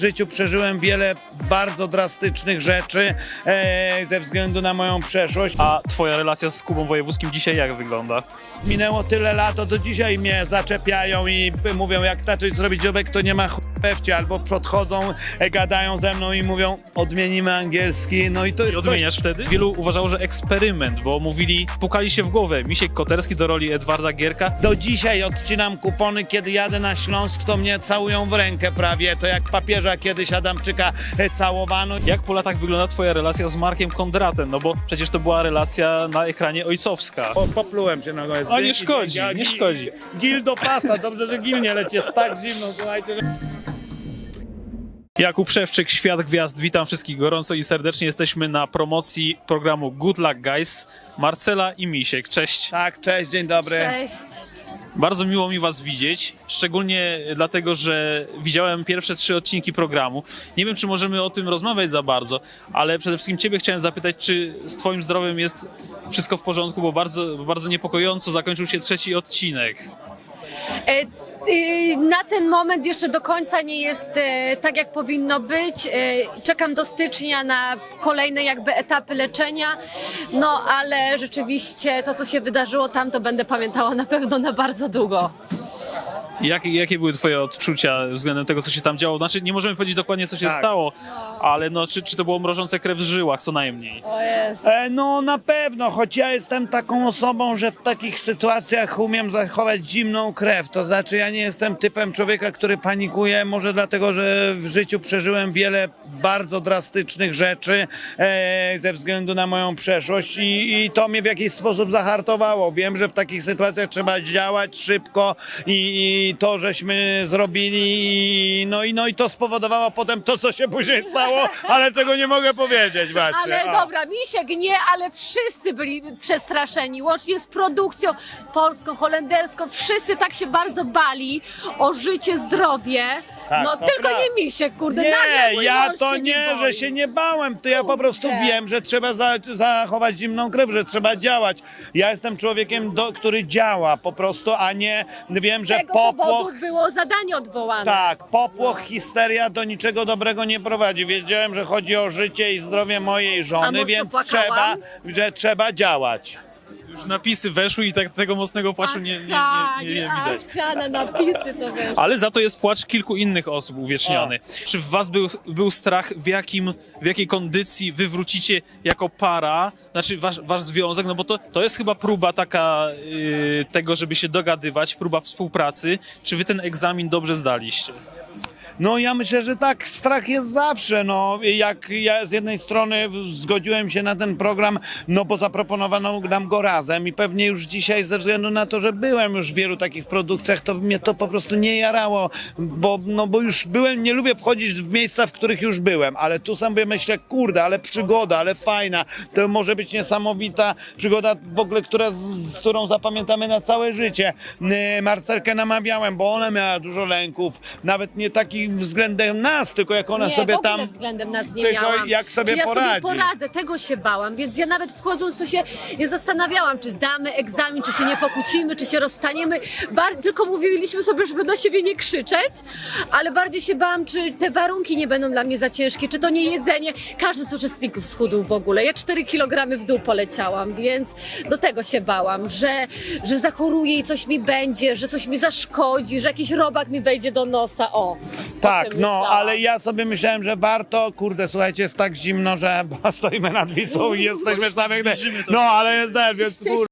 W życiu przeżyłem wiele bardzo drastycznych rzeczy e, ze względu na moją przeszłość. A twoja relacja z Kubą Wojewódzkim dzisiaj jak wygląda? Minęło tyle lat, to do dzisiaj mnie zaczepiają i mówią, jak tatuś zrobi dziobek, to nie ma chłopewcie, albo podchodzą, e, gadają ze mną i mówią, odmienimy angielski, no i to I jest coś... odmieniasz wtedy? Wielu uważało, że eksperyment, bo mówili, pukali się w głowę. Misiek Koterski do roli Edwarda Gierka. Do dzisiaj odcinam kupony, kiedy jadę na Śląsk, to mnie całują w rękę prawie, to jak papieża kiedyś Adamczyka e, całowano. Jak po latach wygląda twoja relacja z Markiem Kondratem? No bo przecież to była relacja na ekranie ojcowska. O, poplułem się nogą. A nie szkodzi, nie szkodzi. Gil do pasa, dobrze, że gil nie leci, jest tak zimno, słuchajcie. że- Jakub Szewczyk, Świat Gwiazd, witam wszystkich gorąco i serdecznie. Jesteśmy na promocji programu Good Luck Guys. Marcela i Misiek, cześć. Tak, cześć, dzień dobry. Cześć. Bardzo miło mi was widzieć, szczególnie dlatego, że widziałem pierwsze trzy odcinki programu. Nie wiem, czy możemy o tym rozmawiać za bardzo, ale przede wszystkim ciebie chciałem zapytać, czy z twoim zdrowiem jest wszystko w porządku, bo bardzo, bardzo niepokojąco zakończył się trzeci odcinek. E, Na ten moment jeszcze do końca nie jest e, tak, jak powinno być. E, Czekam do stycznia na kolejne jakby etapy leczenia. No ale rzeczywiście to, co się wydarzyło tam, to będę pamiętała na pewno na bardzo długo. Jak, jakie były twoje odczucia względem tego, co się tam działo? Znaczy, nie możemy powiedzieć dokładnie, co się Tak. stało, ale no, czy, czy to było mrożące krew w żyłach, co najmniej? O jest. E, no na pewno, choć ja jestem taką osobą, że w takich sytuacjach umiem zachować zimną krew. To znaczy ja nie jestem typem człowieka, który panikuje, może dlatego, że w życiu przeżyłem wiele bardzo drastycznych rzeczy e, ze względu na moją przeszłość i, i to mnie w jakiś sposób zahartowało. Wiem, że w takich sytuacjach trzeba działać szybko i, i to żeśmy zrobili i, no, i, no i to spowodowało potem to, co się później stało, ale czego nie mogę powiedzieć właśnie. Ale O. dobra, Misiek nie, ale wszyscy byli przestraszeni, łącznie z produkcją polską, holenderską. Wszyscy tak się bardzo bali o życie, zdrowie. Tak, no to tylko nie Misiek, kurde. nagle Nie, mój ja mąż to się nie, boi. że się nie bałem, to ja po prostu Kurde. wiem, że trzeba za, zachować zimną krew, że trzeba działać. Ja jestem człowiekiem, do, który działa po prostu, a nie wiem, że tego popłoch. powodu było zadanie odwołane. Tak, popłoch, histeria do niczego dobrego nie prowadzi. Wiedziałem, że chodzi o życie i zdrowie mojej żony, więc trzeba, że trzeba działać. Już napisy weszły i tak, tego mocnego płaczu nie, nie, nie, nie, nie widać. Aha, na napisy to wiesz. Ale za to jest płacz kilku innych osób uwieczniony. Czy w was był, był strach, w, jakim, w jakiej kondycji wy wrócicie jako para, znaczy wasz, wasz związek, no bo to, to jest chyba próba taka y, tego, żeby się dogadywać, próba współpracy. Czy wy ten egzamin dobrze zdaliście? No ja myślę, że tak, strach jest zawsze, no jak ja z jednej strony zgodziłem się na ten program, no bo zaproponowano nam go razem i pewnie już dzisiaj ze względu na to, że byłem już w wielu takich produkcjach, to mnie to po prostu nie jarało, bo, no bo już byłem, nie lubię wchodzić w miejsca, w których już byłem, ale tu sam sobie myślę, kurde, ale przygoda, ale fajna, to może być niesamowita przygoda w ogóle, która, z którą zapamiętamy na całe życie. Yy, Marcelkę namawiałem, bo ona miała dużo lęków, nawet nie takich względem nas, tylko jak ona nie, sobie w ogóle tam... względem nas nie tylko miałam. jak sobie czy ja poradzi. sobie poradzę, tego się bałam, więc ja nawet wchodząc to się nie zastanawiałam, czy zdamy egzamin, czy się nie pokłócimy, czy się rozstaniemy. Bar- tylko mówiliśmy sobie, żeby na siebie nie krzyczeć, ale bardziej się bałam, czy te warunki nie będą dla mnie za ciężkie, czy to nie jedzenie. Każdy z uczestników schudł w ogóle. Ja 4 kg w dół poleciałam, więc do tego się bałam, że, że zachoruję i coś mi będzie, że coś mi zaszkodzi, że jakiś robak mi wejdzie do nosa. O, o Tak, no, myślałam. ale ja sobie myślałem, że warto, kurde, słuchajcie, jest tak zimno, że stoimy nad Wisłą i jesteśmy same, Zbliżymy to. no, ale jest ten, więc kurde.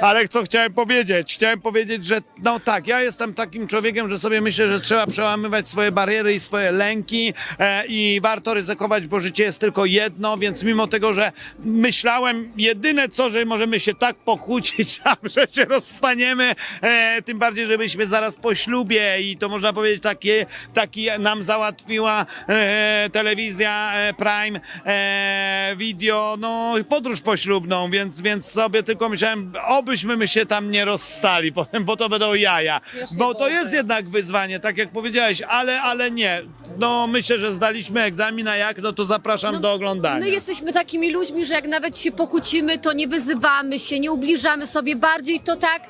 Ale co chciałem powiedzieć? Chciałem powiedzieć, że no tak, ja jestem takim człowiekiem, że sobie myślę, że trzeba przełamywać swoje bariery i swoje lęki e, i warto ryzykować, bo życie jest tylko jedno, więc mimo tego, że myślałem jedyne co, że możemy się tak pokłócić, a że się rozstaniemy, e, tym bardziej, że byliśmy zaraz po ślubie i to można powiedzieć takie, taki nam załatwiła e, telewizja e, Prime e, Video, no podróż poślubną, więc, więc sobie tylko myślałem, obyśmy my się tam nie rozstali potem, bo to będą jaja. Bo to jest jednak wyzwanie, tak jak powiedziałeś, ale, ale nie. No myślę, że zdaliśmy egzamin, a jak, no to zapraszam do oglądania. My jesteśmy takimi ludźmi, że jak nawet się pokłócimy, to nie wyzywamy się, nie ubliżamy sobie bardziej, to tak.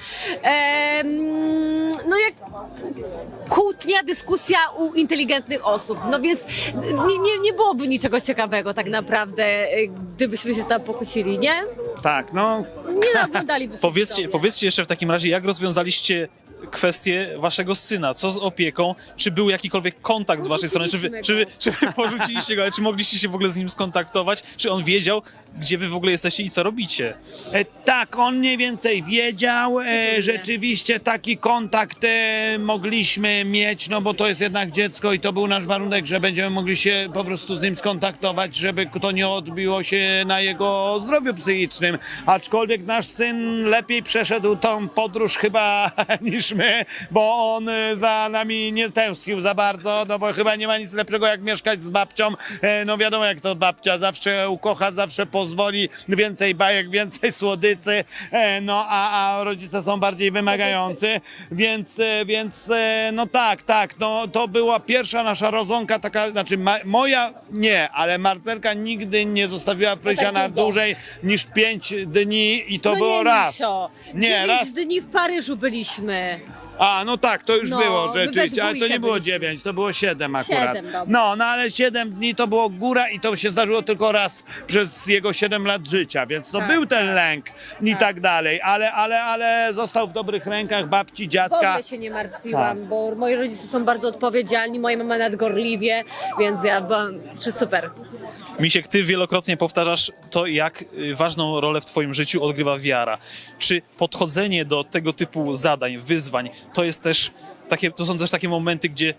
em, no kłótnia, dyskusja u inteligentnych osób. No więc nie, nie, nie byłoby niczego ciekawego tak naprawdę, gdybyśmy się tam pokłócili, nie? Tak, no Nie oglądaliby się Powiedzcie, powiedzcie jeszcze w takim razie, jak rozwiązaliście kwestię waszego syna? Co z opieką? Czy był jakikolwiek kontakt z waszej strony? Czy wy, czy, wy, czy wy porzuciliście go, ale czy mogliście się w ogóle z nim skontaktować? Czy on wiedział, gdzie wy w ogóle jesteście i co robicie? E, Tak, on mniej więcej wiedział. E, rzeczywiście taki kontakt e, mogliśmy mieć, no bo to jest jednak dziecko i to był nasz warunek, że będziemy mogli się po prostu z nim skontaktować, żeby to nie odbiło się na jego zdrowiu psychicznym. Aczkolwiek nasz syn lepiej przeszedł tą podróż chyba niż bo on e, za nami nie tęsknił za bardzo, no bo chyba nie ma nic lepszego jak mieszkać z babcią. E, No wiadomo jak to babcia zawsze ukocha, zawsze pozwoli więcej bajek, więcej słodycy, e, no a, a rodzice są bardziej wymagający, więc, e, więc no tak, tak, no to była pierwsza nasza rozłąka taka, znaczy moja nie, ale Marcelka nigdy nie zostawiła Frysiana długo. dłużej niż pięć dni i to no było nie, raz. Misio. Nie, Dziewięć raz. dni w Paryżu byliśmy. A, no tak, to już No, było we rzeczywiście, ale to dwójkę nie było byliśmy. dziewięć, to było siedem akurat. Siedem, dobra. no, no ale siedem dni to było góra i to się zdarzyło tylko raz przez jego siedem lat życia, więc to Tak, był ten lęk i tak dalej, ale, ale, ale został w dobrych rękach babci, W dziadka. ogóle się nie martwiłam, Tak. bo moi rodzice są bardzo odpowiedzialni, moja mama nadgorliwie, więc ja byłam czy super. Misiek, ty wielokrotnie powtarzasz to, jak y, ważną rolę w twoim życiu odgrywa wiara. Czy podchodzenie do tego typu zadań, wyzwań, to jest też takie, to są też takie momenty, gdzie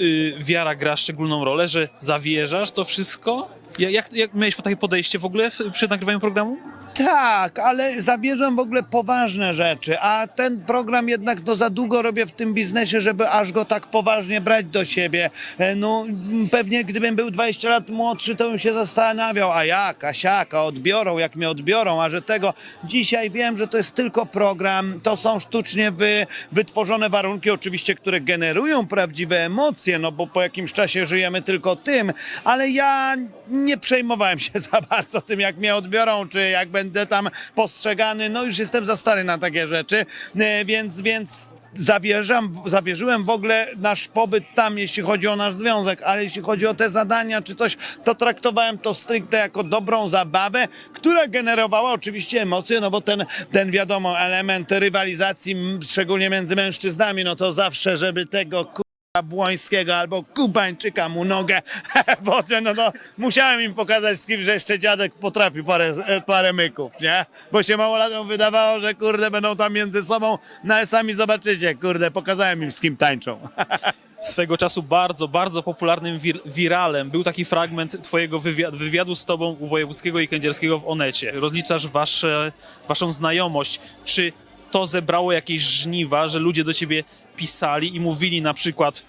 y, wiara gra szczególną rolę, że zawierzasz to wszystko? Ja- Jak, jak miałeś takie podejście w ogóle w, przy nagrywaniu programu? Tak, ale zabierzem w ogóle poważne rzeczy, a ten program jednak no za długo robię w tym biznesie, żeby aż go tak poważnie brać do siebie. E, No pewnie gdybym był 20 lat młodszy, to bym się zastanawiał, a jak, a siak, a odbiorą, jak mnie odbiorą, a że tego. Dzisiaj wiem, że to jest tylko program, to są sztucznie wy, wytworzone warunki oczywiście, które generują prawdziwe emocje, no bo po jakimś czasie żyjemy tylko tym, ale ja nie przejmowałem się za bardzo tym, jak mnie odbiorą, czy jak będę tam postrzegany. No już jestem za stary na takie rzeczy, e, więc, więc zawierzam, zawierzyłem w ogóle nasz pobyt tam, jeśli chodzi o nasz związek, ale jeśli chodzi o te zadania czy coś, to traktowałem to stricte jako dobrą zabawę, która generowała oczywiście emocje, no bo ten, ten wiadomo, element rywalizacji, szczególnie między mężczyznami, no to zawsze, żeby tego Błońskiego albo Kubańczyka mu nogę, bo no to musiałem im pokazać z kim, że jeszcze dziadek potrafi parę, parę myków, nie? Bo się małolatom wydawało, że kurde będą tam między sobą, no ale sami zobaczycie, kurde, pokazałem im z kim tańczą. Swego czasu bardzo, bardzo popularnym wir wiralem był taki fragment twojego wywiadu z tobą u Wojewódzkiego i Kędzierskiego w Onecie. Rozliczasz wasze, waszą znajomość. Czy to zebrało jakieś żniwa, że ludzie do ciebie pisali i mówili na przykład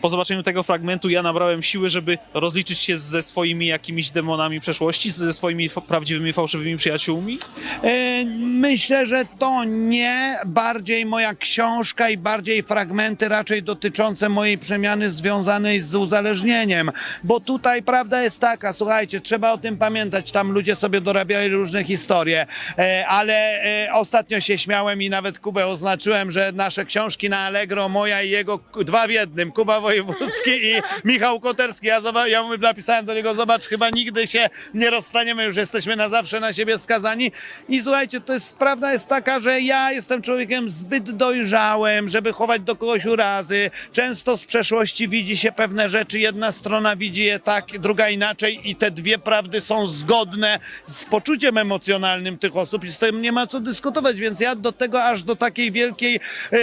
po zobaczeniu tego fragmentu ja nabrałem siły, żeby rozliczyć się ze swoimi jakimiś demonami przeszłości, ze swoimi prawdziwymi, fałszywymi przyjaciółmi? E, Myślę, że to nie, bardziej moja książka i bardziej fragmenty raczej dotyczące mojej przemiany związanej z uzależnieniem, bo tutaj prawda jest taka, słuchajcie, trzeba o tym pamiętać, tam ludzie sobie dorabiali różne historie, e, ale e, ostatnio się śmiałem i nawet Kubę oznaczyłem, że nasze książki na Allegro, moja i jego, dwa w jednym, Kuba Wojewódzki i Michał Koterski, ja, ja mu napisałem do niego, zobacz, chyba nigdy się nie rozstaniemy, już jesteśmy na zawsze na siebie skazani. I słuchajcie, to jest, prawda jest taka, że ja jestem człowiekiem zbyt dojrzałym, żeby chować do kogoś urazy. Często z przeszłości widzi się pewne rzeczy, jedna strona widzi je tak, druga inaczej i te dwie prawdy są zgodne z poczuciem emocjonalnym tych osób i z tym nie ma co dyskutować, więc ja do tego aż do takiej wielkiej e,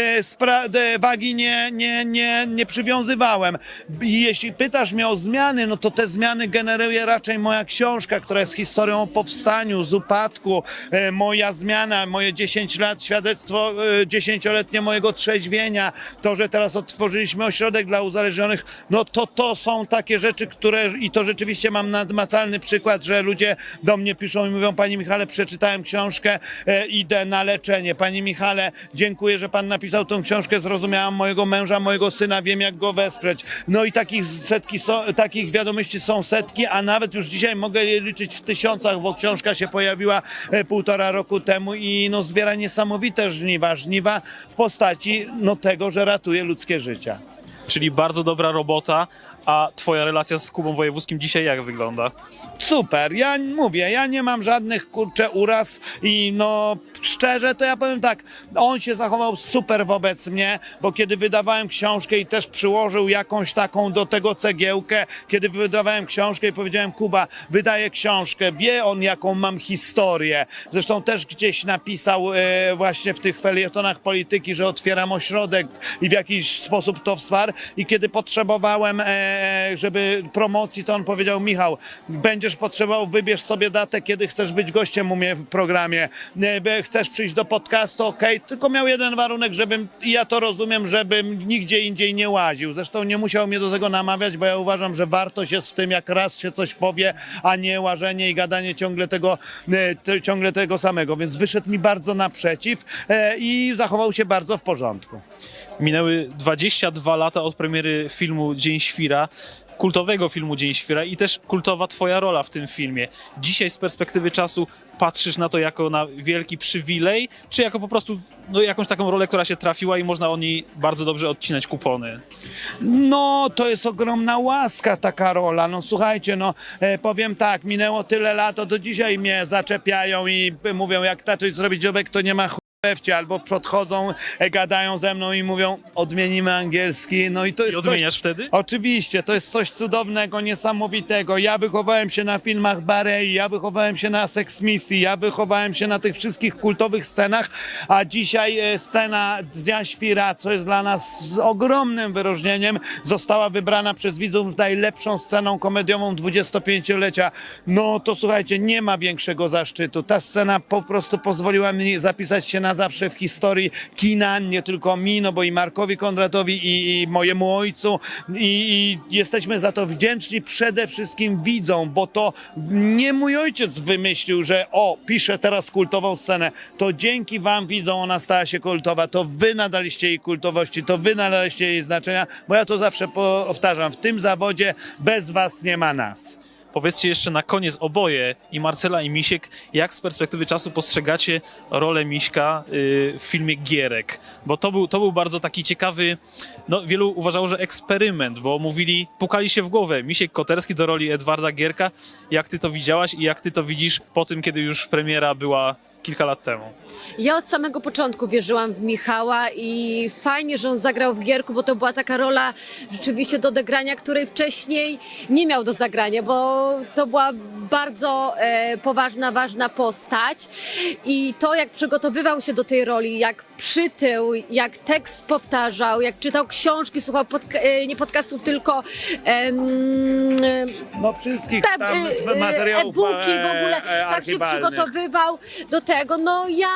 e, wagi nie, nie, nie, nie przywiązywałem. I jeśli pytasz mnie o zmiany, no to te zmiany generuje raczej moja książka, która jest historią o powstaniu, z upadku, e, moja zmiana, moje 10 lat, świadectwo e, dziesięcioletnie mojego trzeźwienia, to, że teraz otworzyliśmy ośrodek dla uzależnionych, no to to są takie rzeczy, które i to rzeczywiście mam nadmacalny przykład, że ludzie do mnie piszą i mówią, Panie Michale, przeczytałem książkę, e, idę na leczenie. Panie Michale, dziękuję, że Pan napisał tą książkę, zrozumiałam mojego męża, mojego syna, wiem jak go wesprzeć. No i takich setki, takich wiadomości są setki, a nawet już dzisiaj mogę je liczyć w tysiącach, bo książka się pojawiła e, półtora roku temu i no zbiera niesamowite żniwa. Żniwa w postaci no tego, że ratuje ludzkie życia. Czyli bardzo dobra robota, a twoja relacja z Kubą Wojewódzkim dzisiaj jak wygląda? Super, ja mówię, ja nie mam żadnych kurcze uraz i no szczerze to ja powiem tak, on się zachował super wobec mnie, bo kiedy wydawałem książkę i też przyłożył jakąś taką do tego cegiełkę, kiedy wydawałem książkę i powiedziałem Kuba, wydaję książkę, wie on jaką mam historię, zresztą też gdzieś napisał e, właśnie w tych felietonach polityki, że otwieram ośrodek i w jakiś sposób to wsparł i kiedy potrzebowałem, e, żeby promocji, to on powiedział Michał, będziesz potrzebował, wybierz sobie datę, kiedy chcesz być gościem u mnie w programie, e, chcesz przyjść do podcastu, okej, tylko miał jeden warunek, żebym, i ja to rozumiem, żebym nigdzie indziej nie łaził. Zresztą nie musiał mnie do tego namawiać, bo ja uważam, że wartość jest w tym, jak raz się coś powie, a nie łażenie i gadanie ciągle tego, e, ciągle tego samego, więc wyszedł mi bardzo naprzeciw e, i zachował się bardzo w porządku. Minęły 22 lata od premiery filmu Dzień Świra, kultowego filmu Dzień Świra i też kultowa twoja rola w tym filmie. Dzisiaj z perspektywy czasu patrzysz na to jako na wielki przywilej, czy jako po prostu no, jakąś taką rolę, która się trafiła i można o niej bardzo dobrze odcinać kupony? No, to jest ogromna łaska taka rola. No słuchajcie, no e, powiem tak, minęło tyle lat, to do dzisiaj mnie zaczepiają i mówią, jak tatuś zrobi dziobek, to nie ma albo podchodzą, e, gadają ze mną i mówią, odmienimy angielski, no i to I jest odmieniasz coś... wtedy? Oczywiście, to jest coś cudownego, niesamowitego. Ja wychowałem się na filmach Barei, ja wychowałem się na Sex Misji, ja wychowałem się na tych wszystkich kultowych scenach, a dzisiaj e, scena z Dnia Świra, co jest dla nas z ogromnym wyróżnieniem, została wybrana przez widzów najlepszą sceną komediową 25-lecia. No to słuchajcie, nie ma większego zaszczytu. Ta scena po prostu pozwoliła mi zapisać się na zawsze w historii kina, nie tylko mi, no bo i Markowi Kondratowi i, i mojemu ojcu. I, i jesteśmy za to wdzięczni. Przede wszystkim widzom, bo to nie mój ojciec wymyślił, że o, piszę teraz kultową scenę, to dzięki wam widzom ona stała się kultowa, to wy nadaliście jej kultowości, to wy nadaliście jej znaczenia, bo ja to zawsze powtarzam, w tym zawodzie bez was nie ma nas. Powiedzcie jeszcze na koniec oboje, i Marcela, i Misiek, jak z perspektywy czasu postrzegacie rolę Miśka y, w filmie Gierek? Bo to był, to był bardzo taki ciekawy, no wielu uważało, że eksperyment, bo mówili, pukali się w głowę. Misiek Koterski do roli Edwarda Gierka. Jak ty to widziałaś i jak ty to widzisz po tym, kiedy już premiera była kilka lat temu? Ja od samego początku wierzyłam w Michała i fajnie, że on zagrał w Gierku, bo to była taka rola rzeczywiście do odegrania, której wcześniej nie miał do zagrania, bo to była bardzo e, poważna, ważna postać i to jak przygotowywał się do tej roli, jak przytył, jak tekst powtarzał, jak czytał książki, słuchał podca- e, nie podcastów, tylko em, No wszystkich te, tam materiałów e-booki e, w ogóle, e, tak się przygotowywał do tego. No ja,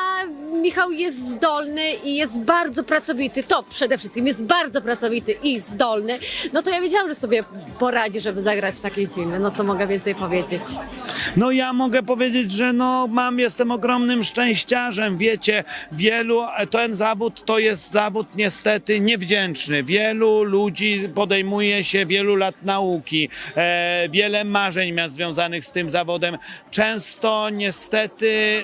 Michał jest zdolny i jest bardzo pracowity, to przede wszystkim jest bardzo pracowity i zdolny. No to ja wiedziałam, że sobie poradzi, żeby zagrać w takiej filmie. No co mogę więcej powiedzieć? No ja mogę powiedzieć, że no mam, jestem ogromnym szczęściarzem, wiecie, wielu, ten zawód to jest zawód niestety niewdzięczny. Wielu ludzi podejmuje się wielu lat nauki, e, wiele marzeń ma związanych z tym zawodem. Często niestety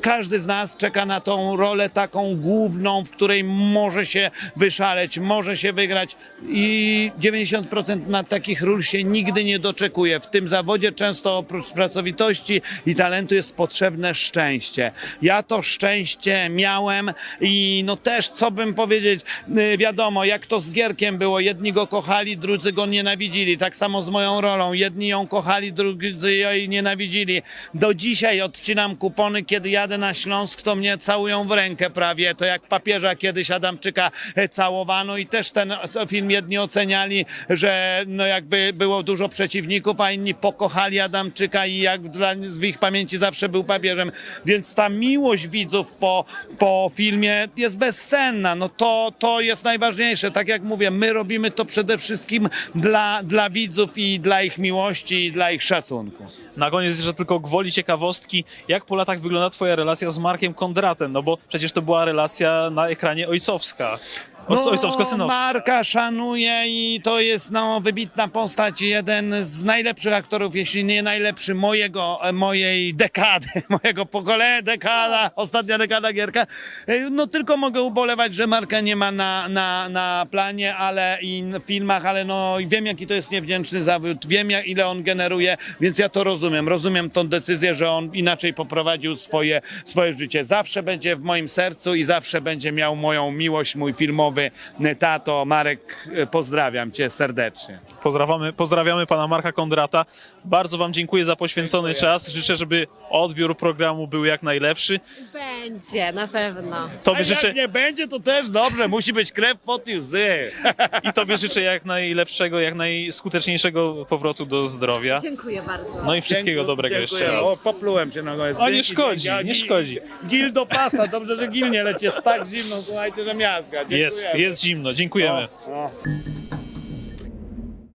każdy z nas czeka na tą rolę taką główną, w której może się wyszaleć, może się wygrać i 90% na takich ról się nigdy nie doczekuje. W tym zawodzie często oprócz pracowitości i talentu jest potrzebne szczęście. Ja to szczęście miałem i no też, co bym powiedzieć, y, wiadomo, jak to z Gierkiem było, jedni go kochali, drudzy go nienawidzili. Tak samo z moją rolą, jedni ją kochali, drudzy jej nienawidzili. Do dzisiaj odcinam kupony, kiedy jadę na Śląsk, to mnie całują w rękę prawie, to jak papieża kiedyś Adamczyka e, całowano i też ten film jedni oceniali, że no jakby było dużo przeciwników, a inni pokochali Adamczyka i jak dla, w ich pamięci zawsze był papieżem. Więc ta miłość widzów po, po filmie jest bezcenna. No to, to jest najważniejsze. Tak jak mówię, my robimy to przede wszystkim dla, dla widzów i dla ich miłości i dla ich szacunku. Na koniec jeszcze tylko gwoli ciekawostki, jak po latach wygląda twoja relacja z Markiem Kondratem, no bo przecież to była relacja na ekranie ojcowska. Marka szanuję i to jest no, wybitna postać, jeden z najlepszych aktorów, jeśli nie najlepszy mojego, e, mojej dekady, mojego pokolenia, dekada, ostatnia dekada Gierka. E, No tylko mogę ubolewać, że Marka nie ma na, na, na planie, ale i w filmach, ale no wiem jaki to jest niewdzięczny zawód, wiem jak, ile on generuje, więc ja to rozumiem. Rozumiem tą decyzję, że on inaczej poprowadził swoje, swoje życie. Zawsze będzie w moim sercu i zawsze będzie miał moją miłość, mój filmowy tato. Marek, e, pozdrawiam cię serdecznie. Pozdrawiamy, pozdrawiamy pana Marka Kondrata. Bardzo wam dziękuję za poświęcony czas. Życzę, żeby odbiór programu był jak najlepszy. Będzie, na pewno. Tobie A życzę, jak nie będzie, to też dobrze. Musi być krew, pot i łzy. I tobie życzę jak najlepszego, jak najskuteczniejszego powrotu do zdrowia. Dziękuję bardzo. No i wszystkiego dobrego Dziękuję. jeszcze raz. O, poplułem się na koniec. O, nie Dzięki, szkodzi, dzięki. Nie szkodzi. Gil do pasa. Dobrze, że gil nie leci. Jest tak zimno, słuchajcie, że miazga. Jest, Dziękujemy. jest zimno. Dziękujemy. O.